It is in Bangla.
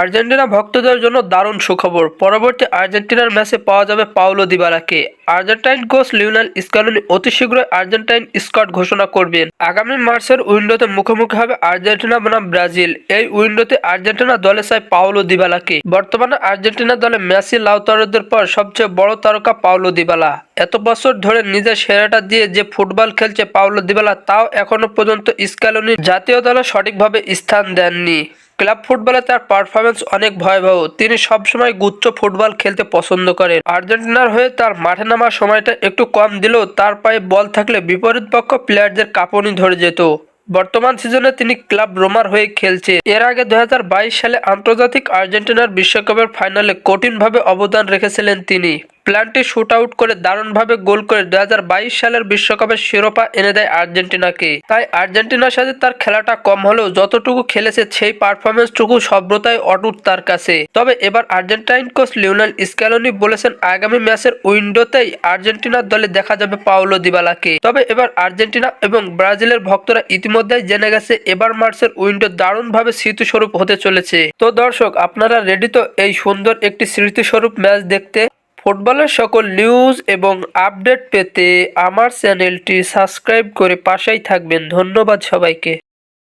আর্জেন্টিনা ভক্তদের জন্য দারুণ সুখবর। পরবর্তী আর্জেন্টিনার ম্যাচে পাওয়া যাবে পাওলো দিবালাকে। আর্জেন্টাইন কোচ লিওনেল স্ক্যালোনি অতি শীঘ্রই আর্জেন্টাইন স্কোয়াড ঘোষণা করবেন। আগামী মার্চের উইন্ডোতে মুখোমুখি হবে আর্জেন্টিনা বনাম ব্রাজিল। এই উইন্ডোতে আর্জেন্টিনা দলে চায় পাওলো দিবালাকে। বর্তমানে আর্জেন্টিনা দলে মেসি লাউতারোদের পর সবচেয়ে বড় তারকা পাওলো দিবালা। এত বছর ধরে নিজের সেরাটা দিয়ে যে ফুটবল খেলছে পাওলো দিবালা, তাও এখনও পর্যন্ত স্ক্যালোনি জাতীয় দলে সঠিকভাবে স্থান দেননি। ক্লাব ফুটবলে তার পারফরমেন্স অনেক ভয়াবহ। তিনি সবসময় গুচ্ছ ফুটবল খেলতে পছন্দ করেন। আর্জেন্টিনার হয়ে তার মাঠে নামার সময়টা একটু কম দিলেও তার পায়ে বল থাকলে বিপরীত পক্ষ প্লেয়ারদের কাঁপুনি ধরে যেত। বর্তমান সিজনে তিনি ক্লাব রোমার হয়ে খেলছে। এর আগে দু হাজার বাইশ সালে আন্তর্জাতিক আর্জেন্টিনার বিশ্বকাপের ফাইনালে কঠিনভাবে অবদান রেখেছিলেন তিনি। প্ল্যানটি শুট আউট করে দারুণভাবে গোল করে দুই হাজার বাইশ সালের বিশ্বকাপের শিরোপা এনে দেয় আর্জেন্টিনাকে। তাই আর্জেন্টিনার সাথে তার খেলাটা কম হলেও যতটুকু খেলেছে সেই পারফরমেন্সটুকু সভ্যতায় অটুট তার কাছে। তবে এবার আর্জেন্টাইন কোচ লিওনেল স্ক্যালোনি বলেছেন, আগামী ম্যাচের উইন্ডোতেই আর্জেন্টিনার দলে দেখা যাবে পাওলো দিবালাকে। তবে এবার আর্জেন্টিনা এবং ব্রাজিলের ভক্তরা ইতিমধ্যেই জেনে গেছে, এবার মার্চের উইন্ডো দারুণভাবে স্মৃতিস্বরূপ হতে চলেছে। তো দর্শক, আপনারা রেডি তো এই সুন্দর একটি স্মৃতিস্বরূপ ম্যাচ দেখতে? ফুটবলের সকল নিউজ এবং আপডেট পেতে আমার চ্যানেলটি সাবস্ক্রাইব করে পাশেই থাকবেন। ধন্যবাদ সবাইকে।